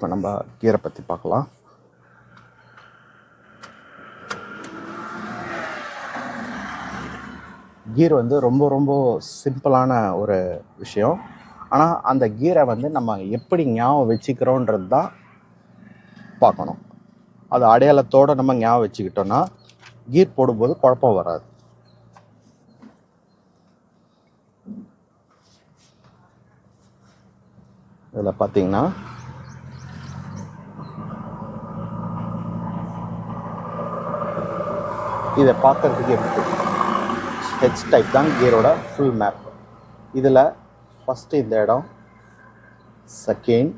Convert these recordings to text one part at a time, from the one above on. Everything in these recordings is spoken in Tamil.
இப்போ நம்ம கீரை பற்றி பார்க்கலாம். கீர் வந்து ரொம்ப ரொம்ப சிம்பிளான ஒரு விஷயம். ஆனால் அந்த கீரை வந்து நம்ம எப்படி ஞாபகம் வச்சுக்கிறோன்றது தான் பார்க்கணும். அது அடையாளத்தோடு நம்ம ஞாபகம் வச்சுக்கிட்டோன்னா கீர் போடும்போது குழப்பம் வராது. இதில் பார்த்தீங்கன்னா இதை பார்க்குறதுக்கு எப்படி ஹெச் டைப் தான் கியரோட ஃபுல் மேப் இதில் ஃபஸ்ட்டு இந்த இடம் செகண்ட்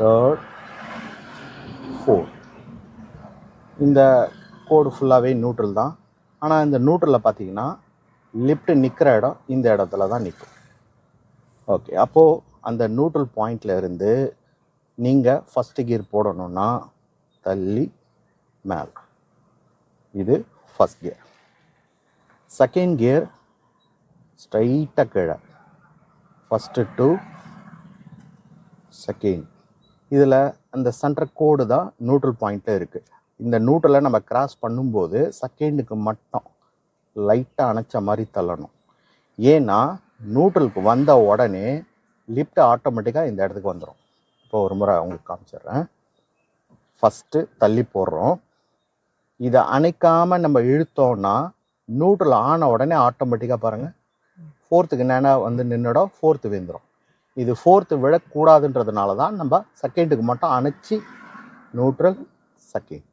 தேர்ட் ஃபோர்த் இந்த கோடு ஃபுல்லாகவே நியூட்ரல் தான். ஆனால் இந்த நியூட்ரலில் பார்த்தீங்கன்னா லிஃப்ட்டு நிற்கிற இடம் இந்த இடத்துல தான் நிற்கும் ஓகே அப்போது அந்த நியூட்ரல் பாயிண்டில் இருந்து நீங்கள் ஃபஸ்ட்டு கியர் போடணுன்னா தள்ளி மேலே. இது ஃபஸ்ட் கியர் செகண்ட் கியர் ஸ்ட்ரைட்டாக கீழே. ஃபஸ்ட்டு டு செகண்ட் இதில் அந்த சென்டர் கோடு தான் நியூட்ரல் பாயிண்ட்டில் இருக்குது இந்த நியூட்ரலை நம்ம கிராஸ் பண்ணும்போது செகண்டுக்கு மட்டும் லைட்டாக அணைச்ச மாதிரி தள்ளணும். ஏன்னா நியூட்ரலுக்கு வந்த உடனே லிஃப்ட் ஆட்டோமேட்டிக்காக இந்த இடத்துக்கு வந்துடும் இப்போ ஒரு முறை உங்களுக்கு காமிச்சிடுறேன். ஃபஸ்ட்டு தள்ளி போடுறோம். இதை அணைக்காமல் நம்ம இழுத்தோம்னா நியூட்ரல் ஆன உடனே ஆட்டோமேட்டிக்காக பாருங்கள் ஃபோர்த்துக்கு நேனாக வந்து நின்றுடும் ஃபோர்த்து விழுந்துடும் இது ஃபோர்த்து விழக்கூடாதுன்றதுனால தான் நம்ம செகண்டுக்கு மட்டும் அணைச்சி நியூட்ரல் செகண்ட்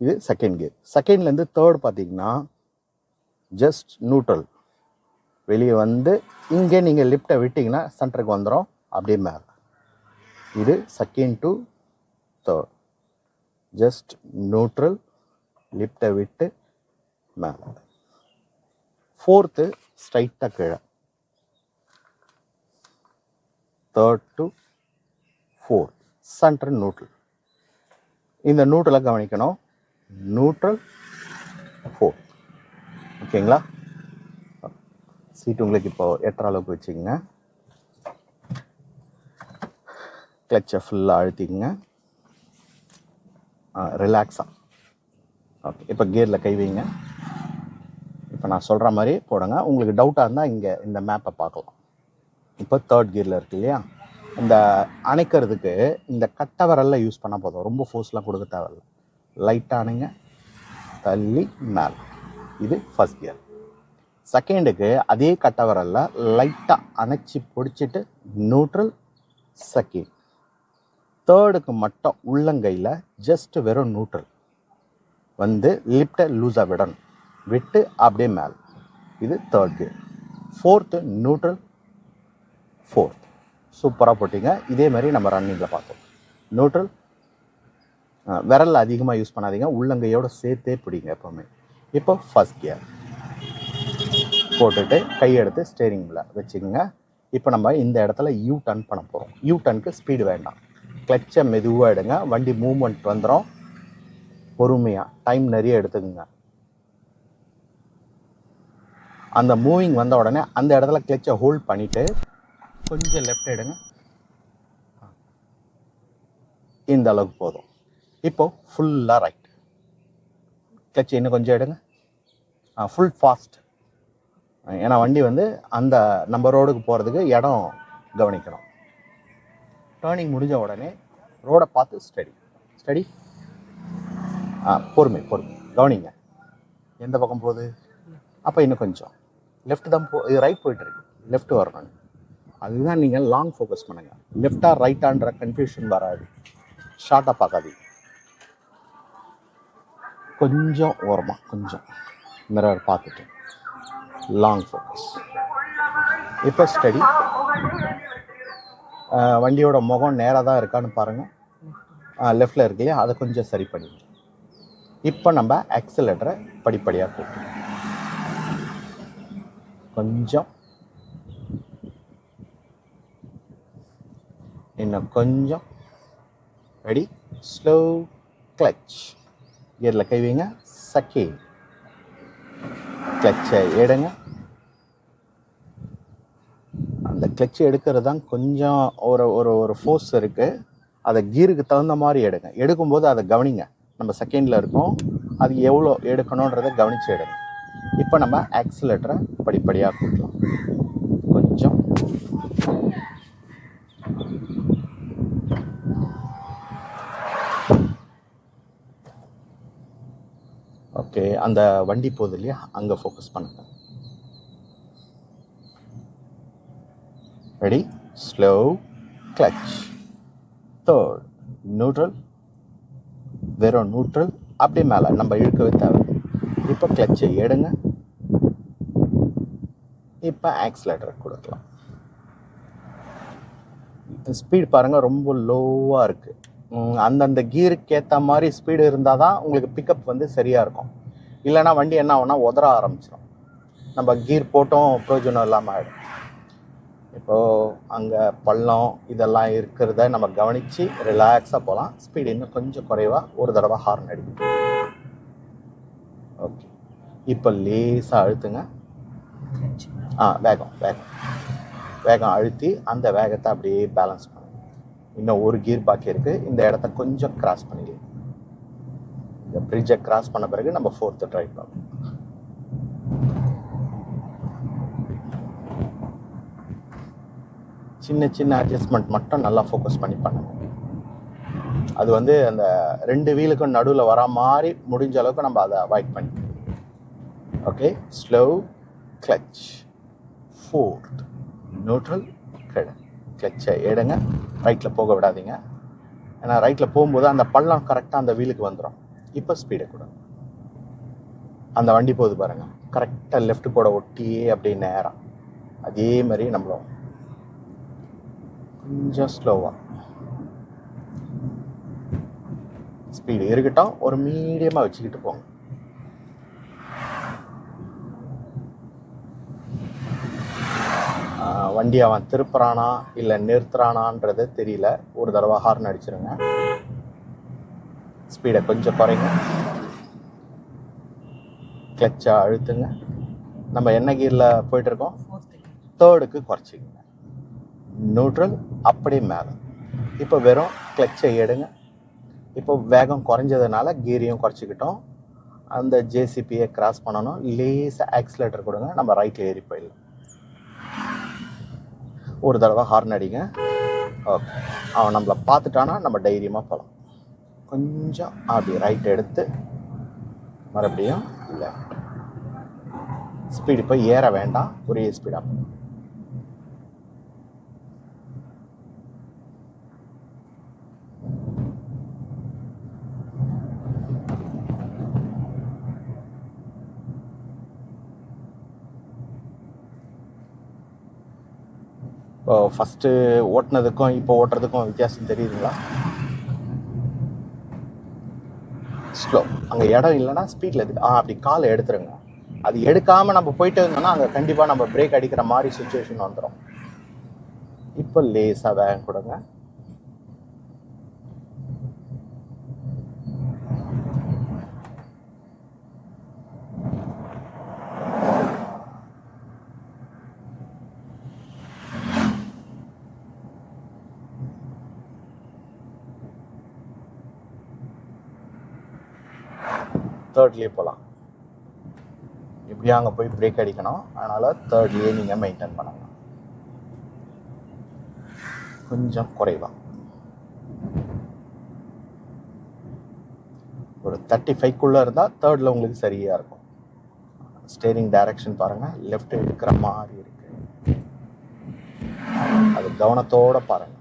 இது செகண்ட் கியர் செகண்ட்லேருந்து தேர்ட் பார்த்தீங்கன்னா ஜஸ்ட் நியூட்ரல் வெளியே வந்து இங்கே நீங்கள் லிஃப்ட்டை விட்டிங்கன்னா சென்டருக்கு வந்துடும் அப்படியே மேலே. இது second to third just neutral லிஃப்ட்டை விட்டு மேலே. ஃபோர்த்து ஸ்ட்ரைட்டாக கீழே. Third to fourth centre neutral இந்த நியூட்ரலை கவனிக்கணும். நியூட்ரல் ஃபோர் ஓகேங்களா? சீட் உங்களுக்கு இப்போ எட்டுற அளவுக்கு வச்சுக்கோங்க. கிளச்சை ஃபுல்லாக அழுத்திக்கங்க. ரிலாக்ஸாக ஓகே இப்போ கியரில் கை வைங்க. இப்போ நான் சொல்கிற மாதிரி போடுங்க. உங்களுக்கு டவுட்டாக இருந்தால் இங்கே இந்த மேப்பை பார்க்கலாம். இப்போ தேர்ட் கியரில் இருக்கு இல்லையா? இந்த அணைக்கிறதுக்கு இந்த கட்டை விரல்ல யூஸ் பண்ணால் போதும். ரொம்ப ஃபோர்ஸ்லாம் கொடுக்க தேவையில்ல. லைட்டாக அணைங்க. தள்ளி மேலே. இது ஃபர்ஸ்ட் கியர் செகண்டுக்கு அதே கட்டை விரல்ல லைட்டாக அணைச்சி பிடிச்சிட்டு நியூட்ரல் செகண்ட் தேர்டுக்கு மட்டும் உள்ளங்கையில் ஜஸ்ட் வெறும் நியூட்ரல் வந்து லிப்டை லூஸாக விடணும். விட்டு அப்படியே மேலே. இது third gear fourth neutral fourth சூப்பராக போட்டிங்க. இதே மாதிரி நம்ம ரன்னிங்கில் பார்த்தோம். நியூட்ரல் விரல் அதிகமாக யூஸ் பண்ணாதீங்க. உள்ளங்கையோடு சேர்த்தே பிடிங்க எப்போவுமே. இப்போ ஃபர்ஸ்ட் கியர் போட்டுட்டு கையெடுத்து ஸ்டேரிங்கில் வச்சுக்கோங்க. இப்போ நம்ம இந்த இடத்துல யூ டர்ன் பண்ண போகிறோம் யூ டர்னுக்கு ஸ்பீடு வேண்டாம். கிளச்சை மெதுவாக எடுங்க. வண்டி மூமெண்ட் வந்துடும் பொறுமையாக டைம் நிறைய எடுத்துக்குங்க. அந்த மூவிங் வந்த உடனே அந்த இடத்துல கிளச்சை ஹோல்ட் பண்ணிவிட்டு கொஞ்சம் லெஃப்ட் எடுங்க. இந்த அளவுக்கு போதும். இப்போது ஃபுல்லாக ரைட் கிளச்சை இன்னும் கொஞ்சம் எடுங்க. ஃபுல் ஃபாஸ்ட் ஏன்னா வண்டி வந்து அந்த நம்ம ரோடுக்கு போகிறதுக்கு இடம் கவனிக்கணும். டேர்னிங் முடிஞ்ச உடனே ரோடை பார்த்து ஸ்டடி ஸ்டடி ஆ பொறுமை பொறுமை. கவனிங்க. எந்த பக்கம் போகுது? அப்போ இன்னும் கொஞ்சம். லெஃப்ட் தான் போ இது ரைட் போயிட்டுருக்கு லெஃப்ட் வரணும். அதுதான் நீங்கள் லாங் ஃபோக்கஸ் பண்ணுங்கள் லெஃப்டாக ரைட்டான்ற கன்ஃபியூஷன் வராது. ஷார்ட்டாக பார்க்காதீங்க. கொஞ்சம் ஓரமாக கொஞ்சம். மிரர் பார்த்துட்டு. லாங் ஃபோக்கஸ் இப்போ ஸ்டடி வண்டியோட முகம் நேராக தான் இருக்கான்னு பாருங்கள் லெஃப்டில் இருக்கு இல்லையா? அதை கொஞ்சம் சரி பண்ணி இப்போ நம்ம ஆக்சிலேட்டரை படிப்படியாக போட்டு கொஞ்சம். இன்னும் கொஞ்சம். ரெடி ஸ்லோ கிளச் கியரில் கைவிங்க சக்கி கிளச்சை எடுங்க. அந்த கிளச்சை எடுக்கிறது தான் கொஞ்சம் ஒரு ஒரு ஒரு ஃபோர்ஸ் இருக்குது அதை கீருக்கு தகுந்த மாதிரி எடுங்க. எடுக்கும்போது அதை கவனிங்க. நம்ம செகண்டில் இருக்கோம். அது எவ்வளோ எடுக்கணுன்றதை கவனித்து எடுங்க. இப்போ நம்ம ஆக்சிலேட்டரை படிப்படியாக கூட்டலாம். கொஞ்சம். ஓகே அந்த வண்டி போகுது இல்லையா? அங்கே ஃபோக்கஸ் பண்ணுங்கள் ready slow clutch third neutral வெறும் நியூட்ரல் அப்படியே மேலே. நம்ம இழுக்கவே தேவை இப்போ கிளச்சை எடுங்க. இப்போ ஆக்சிலேட்டர் கொடுக்கலாம். ஸ்பீட் பாருங்கள் ரொம்ப லோவாக இருக்குது அந்தந்த கீருக்கு ஏற்ற மாதிரி ஸ்பீடு இருந்தால் தான் உங்களுக்கு பிக்கப் வந்து சரியாக இருக்கும். இல்லைன்னா வண்டி என்ன ஆகும்னா உதற ஆரம்பிச்சிடும் நம்ம கீர் போட்டும் பிரயோஜனம் இல்லாமல் ஆகிடும் இப்போது அங்கே பள்ளம் இதெல்லாம் இருக்கிறத நம்ம கவனித்து ரிலாக்ஸாக போகலாம் ஸ்பீடு இன்னும் கொஞ்சம் குறைவாக ஒரு தடவை ஹார்ன் அடிக்கும் ஓகே இப்போ லேசாக அழுத்துங்க. ஆ வேகம் வேகம். வேகம் அழுத்தி அந்த வேகத்தை அப்படியே பேலன்ஸ் பண்ணுங்க. இன்னும் ஒரு கீர் பாக்கி இருக்குது இந்த இடத்த கொஞ்சம் கிராஸ் பண்ணிடுங்க. இந்த பிரிட்ஜை கிராஸ் பண்ண பிறகு நம்ம ஃபோர்த்து ட்ரை பண்ணலாம் சின்ன சின்ன அட்ஜஸ்ட்மெண்ட் மட்டும் நல்லா ஃபோக்கஸ் பண்ணி பண்ணுங்க அது வந்து அந்த ரெண்டு வீலுக்கும் நடுவில் வர மாதிரி முடிஞ்ச அளவுக்கு நம்ம அதை அவாய்ட் பண்ணிக்கணும். Okay slow clutch fourth neutral கிட கிளச்சை எடுங்க. ரைட்டில் போக விடாதீங்க. ஏன்னா ரைட்டில் போகும்போது அந்த பள்ளம் கரெக்டாக அந்த வீலுக்கு வந்துடும் இப்போ ஸ்பீடை கொடுங்க. அந்த வண்டி போகுது பாருங்கள் கரெக்டாக லெஃப்ட் கூட ஒட்டியே அப்படியே நேரம். அதே மாதிரி நம்மளும் கொஞ்சம் ஸ்லோவாக ஸ்பீடு இருக்கட்டும் ஒரு மீடியமாக வச்சுக்கிட்டு போங்க. வண்டி அவன் திருப்புறானா இல்லை நிறுத்துறானான்றது தெரியல. ஒரு தடவை ஹார்ன் அடிச்சிருங்க. ஸ்பீடை கொஞ்சம் குறைங்க. கிளச்சா அழுத்துங்க. நம்ம என்ன கீரில் போயிட்டுருக்கோம் தேர்டுக்கு குறைச்சிங்க நியூட்ரல் அப்படியே மேலே. இப்போ வெறும் கிளச்சை எடுங்க. இப்போ வேகம் குறைஞ்சதுனால கீரியும் குறைச்சிக்கிட்டோம். அந்த ஜேசிபியை கிராஸ் பண்ணணும். லேசாக ஆக்சிலேட்டர் கொடுங்க. நம்ம ரைட்டில் ஏறி போயிடலாம். ஒரு தடவை ஹார்ன் அடிங்க. ஓகே அவன் நம்மளை பார்த்துட்டானா? நம்ம தைரியமாக போகலாம் கொஞ்சம் அப்படி ரைட் எடுத்து மறுபடியும் இல்லை ஸ்பீடு போய் ஏற வேண்டாம். ஒரே ஸ்பீடாக போகணும் ஃபஸ்ட்டு ஓட்டுனதுக்கும் இப்போ ஓட்டுறதுக்கும் வித்தியாசம் தெரியுதுங்களா? ஸ்லோ அங்கே இடம் இல்லைன்னா ஸ்பீடில் எது ஆ அப்படி காலை எடுத்துருங்க. அது எடுக்காமல் நம்ம போயிட்டு இருந்தோம்னா அங்கே கண்டிப்பாக நம்ம பிரேக் அடிக்கிற மாதிரி சுச்சுவேஷன் வந்துடும் இப்போ லேசாக வேகம் கொடுங்க. தேர்ட்லேயே போகலாம் இப்படி அங்கே போய் பிரேக் அடிக்கணும். அதனால் தேர்ட்லேயே நீங்கள் மெயின்டைன் பண்ணலாம். கொஞ்சம் குறைவா. ஒரு தேர்ட்டி ஃபைவ்க்குள்ளே இருந்தால் தேர்டில் உங்களுக்கு சரியாக இருக்கும். ஸ்டேரிங் டைரக்ஷன் பாருங்கள் லெஃப்ட் இருக்கிற மாதிரி இருக்கு. அது கவனத்தோட பாருங்கள்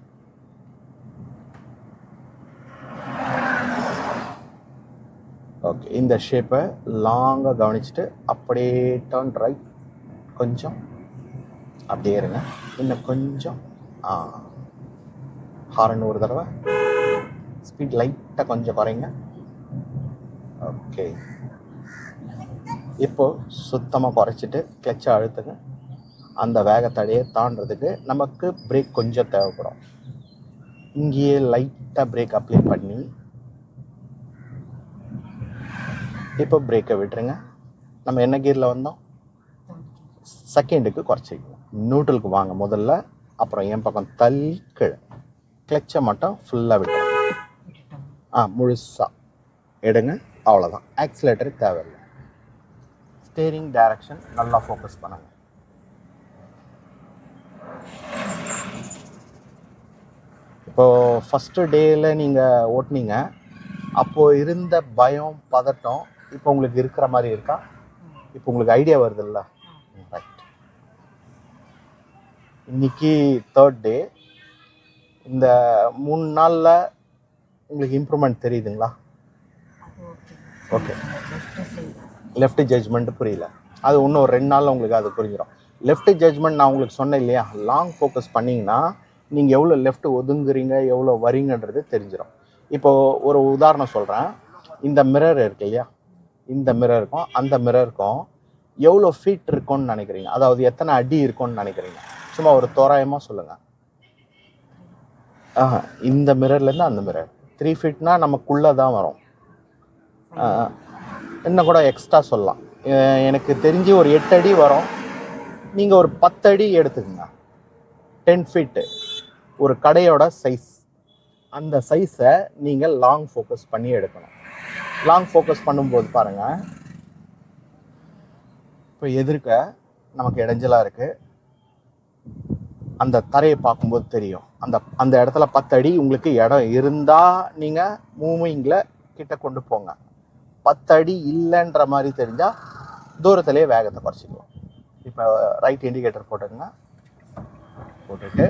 ஓகே இந்த ஷேப்பை லாங்காக கவனிச்சுட்டு அப்படியே டர்ன் ரைட் கொஞ்சம் அப்படியே இருங்க. இன்னும் கொஞ்சம் ஹாரன் ஒரு தடவை. ஸ்பீட் லைட்டாக கொஞ்சம் குறைங்க. ஓகே இப்போது சுத்தமாக குறைச்சிட்டு கிளச்சை அழுத்துங்க. அந்த வேகத்தடையை தாண்டுறதுக்கு நமக்கு பிரேக் கொஞ்சம் தேவைப்படும். இங்கேயே லைட்டாக பிரேக் அப்ளை பண்ணி இப்போ பிரேக்கை விட்டுருங்க. நம்ம என்ன கீரில் வந்தோம்? செகண்டுக்கு குறைச்சிக்கலாம் நியூட்ரலுக்கு வாங்க முதல்ல. அப்புறம் என் பக்கம் தள்ளி கீழே. கிளச்சை மட்டும் ஃபுல்லாக விட்டு ஆ முழுசாக எடுங்க. அவ்வளோதான் ஆக்சிலேட்டர் தேவையில்லை. ஸ்டேரிங் டைரக்ஷன் நல்லா ஃபோக்கஸ் பண்ணுங்கள் இப்போது ஃபஸ்ட்டு டேயில் நீங்கள் ஓட்டுனீங்க. அப்போது இருந்த பயம் பதட்டம் இப்போ உங்களுக்கு இருக்கிற மாதிரி இருக்கா? இப்போ உங்களுக்கு ஐடியா வருதுல்ல? ரைட் இன்னைக்கு தேர்ட் டே இந்த மூணு நாளில் உங்களுக்கு இம்ப்ரூவ்மெண்ட் தெரியுதுங்களா? ஓகே லெஃப்ட் ஜட்ஜ்மெண்ட் புரியல. அது இன்னும் ஒரு ரெண்டு நாளில் உங்களுக்கு அது புரிஞ்சிடும் லெஃப்ட் ஜட்ஜ்மெண்ட் நான் உங்களுக்கு சொன்னேன் இல்லையா? லாங் ஃபோக்கஸ் பண்ணிங்கன்னா நீங்கள் எவ்வளோ லெஃப்ட் ஒதுங்குறீங்க எவ்வளோ வரீங்கன்றது தெரிஞ்சிடும் இப்போது ஒரு உதாரணம் சொல்கிறேன் இந்த மிரர் இருக்கு இல்லையா? இந்த மிரருக்கும் அந்த மிரருக்கும் எவ்வளோ ஃபீட் இருக்கும்னு நினைக்கிறீங்க? அதாவது எத்தனை அடி இருக்கும்னு நினைக்கிறீங்க? சும்மா ஒரு தோராயமாக சொல்லுங்கள் ஆஹா இந்த மிரர்லேருந்து அந்த மிரர் த்ரீ ஃபீட்னா நமக்குள்ளே தான் வரும். இன்னும் கூட எக்ஸ்ட்ரா சொல்லலாம். எனக்கு தெரிஞ்சு ஒரு எட்டு அடி வரும். நீங்கள் ஒரு பத்து அடி எடுத்துக்கங்க. டென் ஃபீட்டு ஒரு கடையோட சைஸ் அந்த சைஸை நீங்கள் லாங் ஃபோக்கஸ் பண்ணி எடுக்கணும். லாங் ஃபோக்கஸ் பண்ணும்போது பாருங்கள் இப்போ எதிர்க்க நமக்கு இடைஞ்சலாக இருக்குது அந்த தரையை பார்க்கும்போது தெரியும். அந்த அந்த இடத்துல பத்து அடி உங்களுக்கு இடம் இருந்தால் நீங்கள் மூவிங்கில் கிட்ட கொண்டு போங்க. பத்து அடி இல்லைன்ற மாதிரி தெரிஞ்சால் தூரத்திலே வேகத்தை குறைச்சிக்குவோம் இப்போ ரைட் இண்டிகேட்டர் போட்டுங்க போட்டுட்டு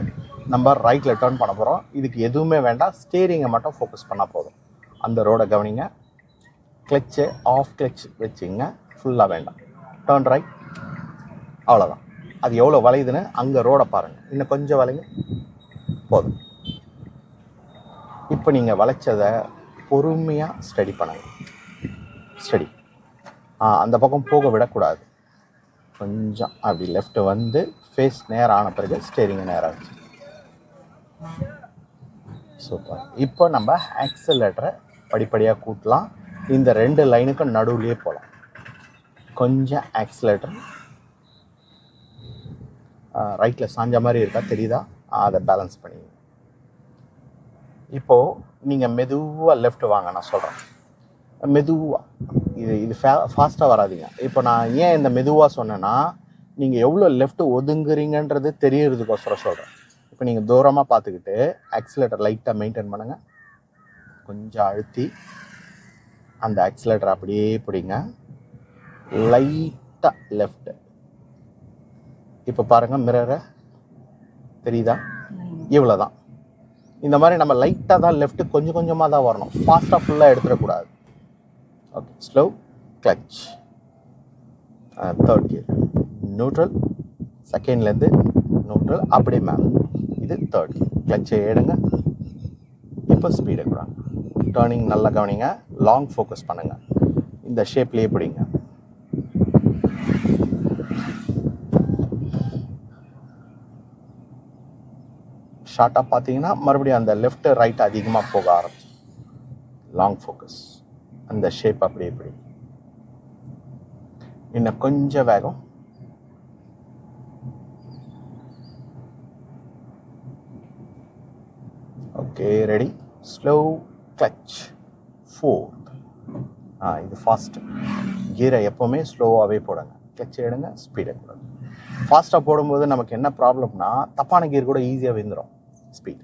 நம்ம ரைட்டில் டேர்ன் பண்ண போகிறோம் இதுக்கு எதுவுமே வேண்டாம். ஸ்டேரிங்கை மட்டும் ஃபோக்கஸ் பண்ணால் போதும். அந்த ரோடை கவனிங்க. கிளச்சு ஆஃப் கிளச் வச்சுங்க. ஃபுல்லாக வேண்டாம். டேர்ன் ரைட் அவ்வளோதான் அது எவ்வளோ வளையுதுன்னு அங்கே ரோடை பாருங்கள் இன்னும் கொஞ்சம் வளைங்க. போதும். இப்போ நீங்கள் வளைச்சதை பொறுமையாக ஸ்டடி பண்ணுங்கள் ஸ்டடி அந்த பக்கம் போக விடக்கூடாது. கொஞ்சம் அப்படி லெஃப்ட் வந்து ஃபேஸ் நேரம் ஆன பிறகு ஸ்டேரிங்கு நேராக ஆச்சு சூப்பர் இப்போ நம்ம ஆக்சலேட்டரை படிப்படியாக கூட்டலாம். இந்த ரெண்டு லைனுக்கும் நடுவுலேயே போகலாம் கொஞ்சம் ஆக்சிலேட்டர் ரைட்டில் சாஞ்ச மாதிரி இருக்கா தெரியுதா? அதை பேலன்ஸ் பண்ணி. இப்போது நீங்கள் மெதுவாக லெஃப்ட் வாங்க நான் சொல்கிறேன் மெதுவாக இது இது ஃபே ஃபாஸ்ட்டாக வராதீங்க. இப்போ நான் ஏன் இந்த மெதுவாக சொன்னேன்னா நீங்கள் எவ்வளோ லெஃப்ட் ஒதுங்குறீங்கன்றது தெரியறதுக்கோசரம் சொல்கிறேன் இப்போ நீங்கள் தூரமாக பார்த்துக்கிட்டு ஆக்சிலேட்டர் லைட்டாக மெயின்டைன் பண்ணுங்கள் கொஞ்சம் அழுத்தி அந்த ஆக்சிலேட்டர் அப்படியே பிடிங்க. லைட்டாக லெஃப்ட் இப்போ பாருங்கள் மிரரை தெரியுதா? இவ்வளோ தான் இந்த மாதிரி நம்ம லைட்டாக தான் லெஃப்ட் கொஞ்சம் கொஞ்சமாக தான் வரணும். ஃபாஸ்ட்டாக ஃபுல்லாக எடுத்துடக்கூடாது. Okay slow clutch third gear neutral செகண்ட்லேருந்து neutral அப்படியே மேம் இது தேர்ட் கியர் கிளச்சை எடுங்க. இப்போ ஸ்பீடு கொடுங்க டேர்னிங் நல்லா கவனிங்க. லாங் ஃபோக்கஸ் பண்ணுங்கள் இந்த ஷேப்லேயே பிடிங்க. ஷார்ட்டாக பார்த்தீங்கன்னா மறுபடியும் அந்த லெஃப்ட் ரைட் அதிகமாக போக ஆரம்பிச்சு. லாங் ஃபோக்கஸ் அந்த ஷேப் அப்படியே இப்படி இன்னும் கொஞ்சம் வேகம். Okay ready slow clutch four ஆ இது ஃபாஸ்ட்டு கீரை எப்போவுமே ஸ்லோவாகவே போடுங்க. கிளச் எடுங்க ஸ்பீடை போடுங்க. ஃபாஸ்ட்டாக போடும்போது நமக்கு என்ன ப்ராப்ளம்னா தப்பான கீர் கூட ஈஸியாக விழுந்துடும் ஸ்பீட்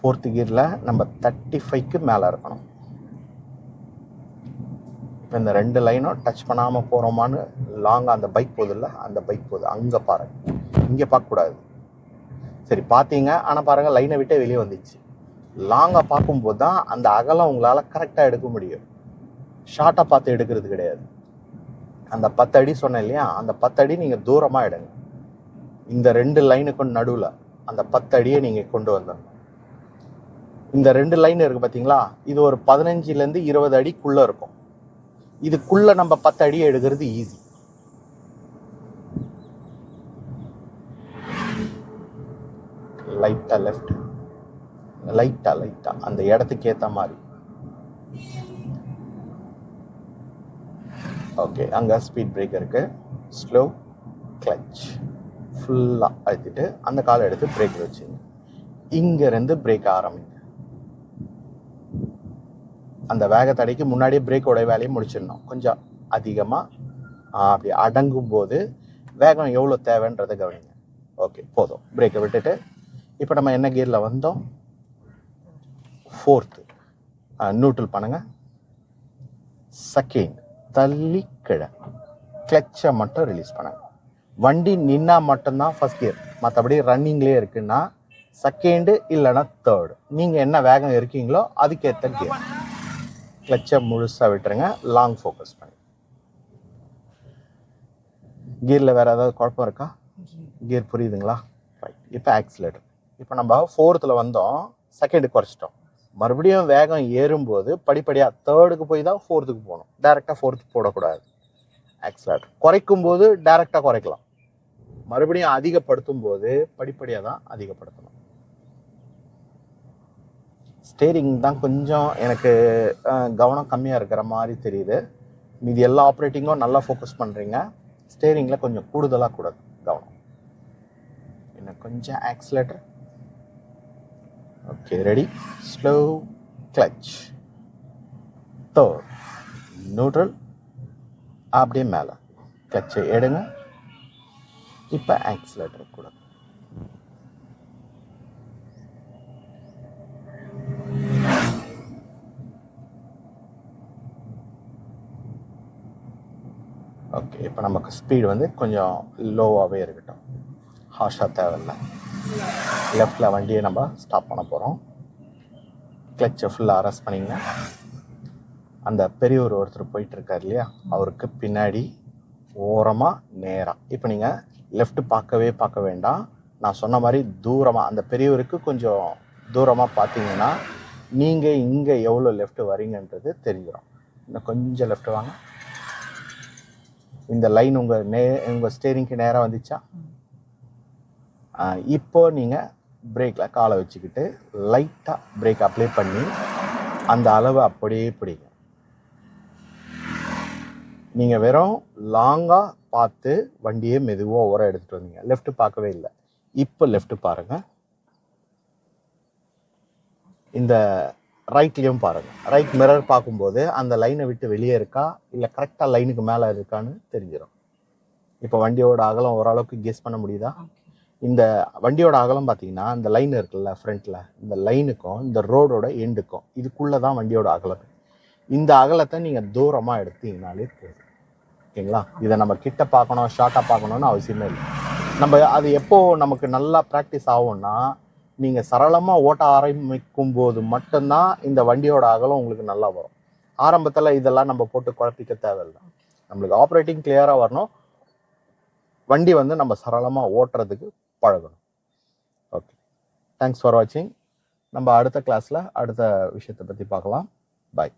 ஃபோர்த்து கியரில் நம்ம தேர்ட்டி ஃபைவ்க்கு மேலே இருக்கணும். இப்போ இந்த ரெண்டு லைனும் டச் பண்ணாமல் போகிறோமான்னு லாங்காக அந்த பைக் போகுதுல்ல அந்த பைக் போகுது. அங்கே பாருங்க. இங்கே பார்க்கக்கூடாது சரி பார்த்தீங்க. ஆனால் பாருங்கள் லைனை விட்டே வெளியே வந்துச்சு. லாங்காக பார்க்கும்போது தான் அந்த அகலம் உங்களால் கரெக்டாக எடுக்க முடியும். ஷார்ட்டாக பார்த்து எடுக்கிறது கிடையாது. அந்த பத்து அடி சொன்னேன் இல்லையா? அந்த பத்து அடி நீங்கள் தூரமாக எடுங்க. இந்த ரெண்டு லைனுக்கும் நடுவில் அந்த பத்து அடியை நீங்கள் கொண்டு வந்துடணும். இந்த ரெண்டு லைன் இருக்குது பார்த்தீங்களா இது ஒரு பதினஞ்சுலேருந்து இருபது அடிக்குள்ளே இருக்கும். இதுக்குள்ளே நம்ம பத்து அடியை எடுக்கிறது ஈஸி லைட்டாக லெஃப்ட் லைட்டாக லைட்டாக அந்த இடத்துக்கு ஏற்ற மாதிரி. ஓகே அங்கே ஸ்பீட் பிரேக் இருக்குது ஸ்லோ கிளச் ஃபுல்லாக அழுத்திட்டு அந்த காலை எடுத்து பிரேக் வச்சுங்க. இங்கேருந்து பிரேக் ஆரம்பிங்க. அந்த வேக தடைக்கு முன்னாடியே பிரேக்கோட வேலையை முடிச்சிடணும். கொஞ்சம் அதிகமாக அப்படி அடங்கும் போது வேகம் எவ்வளோ தேவைன்றதை கவனிங்க. ஓகே போதும். பிரேக்கை விட்டுட்டு இப்போ நம்ம என்ன கியரில் வந்தோம்? ஃபோர்த்து நியூட்ரல் uh, பண்ணுங்க. செகண்ட் தள்ளி கிழ கிளச்சை மட்டும் ரிலீஸ் பண்ணுங்க. வண்டி நின்னா மட்டும்தான் ஃபர்ஸ்ட் கியர் மற்றபடி ரன்னிங்லேயே இருக்குன்னா செகண்டு இல்லைன்னா தேர்டு நீங்கள் என்ன வேகம் இருக்கீங்களோ அதுக்கேற்ற கியர் கிளச்சை முழுசாக விட்டுருங்க. லாங் ஃபோக்கஸ் பண்ணி கியரில் வேறு ஏதாவது குழப்பம் இருக்கா? கியர் புரியுதுங்களா? ரைட் இப்போ ஆக்சிலேட்டர் இப்போ நம்ம ஃபோர்த்தில் வந்தோம். செகண்டு குறைச்சிட்டோம். மறுபடியும் வேகம் ஏறும்போது படிப்படியாக தேர்டுக்கு போய் தான் ஃபோர்த்துக்கு போகணும். டேரெக்டாக ஃபோர்த்து போடக்கூடாது. ஆக்சிலேட்டர் குறைக்கும் போது டேரெக்டாக குறைக்கலாம். மறுபடியும் அதிகப்படுத்தும் போது படிப்படியாக தான் அதிகப்படுத்தணும். ஸ்டேரிங் தான் கொஞ்சம் எனக்கு கவனம் கம்மியாக இருக்கிற மாதிரி தெரியுது. மீதி எல்லா ஆப்ரேட்டிங்கும் நல்லா ஃபோக்கஸ் பண்ணுறீங்க ஸ்டேரிங்கில் கொஞ்சம் கூடுதலாக கூட கவனம். இன்னும் கொஞ்சம் accelerator okay ready slow clutch third neutral அப்படியே மேலே. கிளச்சை எடுங்க. இப்போ ஆக்சிலேட்டர் கூட. ஓகே இப்போ நமக்கு ஸ்பீடு வந்து கொஞ்சம் லோவாகவே இருக்கட்டும். ஹார்ஷாக தேவையில்லை. லெஃப்டில் வண்டியை நம்ம ஸ்டாப் பண்ண போகிறோம் கிளச்சை ஃபுல்லாக அரெஸ்ட் பண்ணிங்க. அந்த பெரியவர் ஒருத்தர் போயிட்டுருக்கார் இல்லையா? அவருக்கு பின்னாடி ஓரமாக நேராக இப்போ நீங்கள் லெஃப்ட் பார்க்கவே பார்க்க வேண்டாம். நான் சொன்ன மாதிரி தூரமாக அந்த பெரியவருக்கு கொஞ்சம் தூரமாக பார்த்தீங்கன்னா நீங்கள் இங்கே எவ்வளோ லெஃப்ட் வரீங்கன்றது தெரிஞ்சிடும் இன்னும் கொஞ்சம் லெஃப்ட் வாங்க. இந்த லைன் உங்கள் நே உங்கள் ஸ்டேரிங்க்கு நேராக வந்துச்சா? இப்போ நீங்கள் பிரேக்கில் காலை வச்சுக்கிட்டு லைட்டாக பிரேக் அப்ளை பண்ணி அந்த அளவை அப்படியே பிடிங்க. நீங்கள் வெறும் லாங்காக பார்த்து வண்டியை மெதுவாக ஓரம் எடுத்துகிட்டு வந்தீங்க. லெஃப்ட் பார்க்கவே இல்லை. இப்போ லெஃப்ட் பாருங்கள் இந்த ரைட்லேயும் பாருங்கள் ரைட் மிரர் பார்க்கும்போது அந்த லைனை விட்டு வெளியே இருக்கா? இல்லை கரெக்டாக லைனுக்கு மேலே இருக்கான்னு தெரிஞ்சிடும் இப்போ வண்டியோட அகலம் ஓரளவுக்கு கெஸ் பண்ண முடியுதா? இந்த வண்டியோட அகலம் பார்த்தீங்கன்னா இந்த லைன் இருக்குல்ல ஃப்ரண்ட்டில் இந்த லைனுக்கும் இந்த ரோடோட எண்டுக்கும் இதுக்குள்ளே தான் வண்டியோட அகலம். இந்த அகலத்தை நீங்கள் தூரமாக எடுத்தீங்கனாலே போதும். ஓகேங்களா? இதை நம்ம கிட்ட பார்க்கணும் ஷார்ட்டாக பார்க்கணும்னு அவசியமே இல்லை. நம்ம அது எப்போ நமக்கு நல்லா ப்ராக்டிஸ் ஆகும்னா நீங்கள் சரளமாக ஓட்ட ஆரம்பிக்கும் போது மட்டும்தான் இந்த வண்டியோட அகலம் உங்களுக்கு நல்லா வரும். ஆரம்பத்தில் இதெல்லாம் நம்ம போட்டு குழப்பிக்க தேவையில்லை. நம்மளுக்கு ஆப்ரேட்டிங் கிளியராக வரணும். வண்டி வந்து நம்ம சரளமாக ஓட்டுறதுக்கு பழகணும். ஓகே தேங்க்ஸ் ஃபார் வாட்சிங் நம்ம அடுத்த கிளாஸில் அடுத்த விஷயத்தை பற்றி பார்க்கலாம். பாய்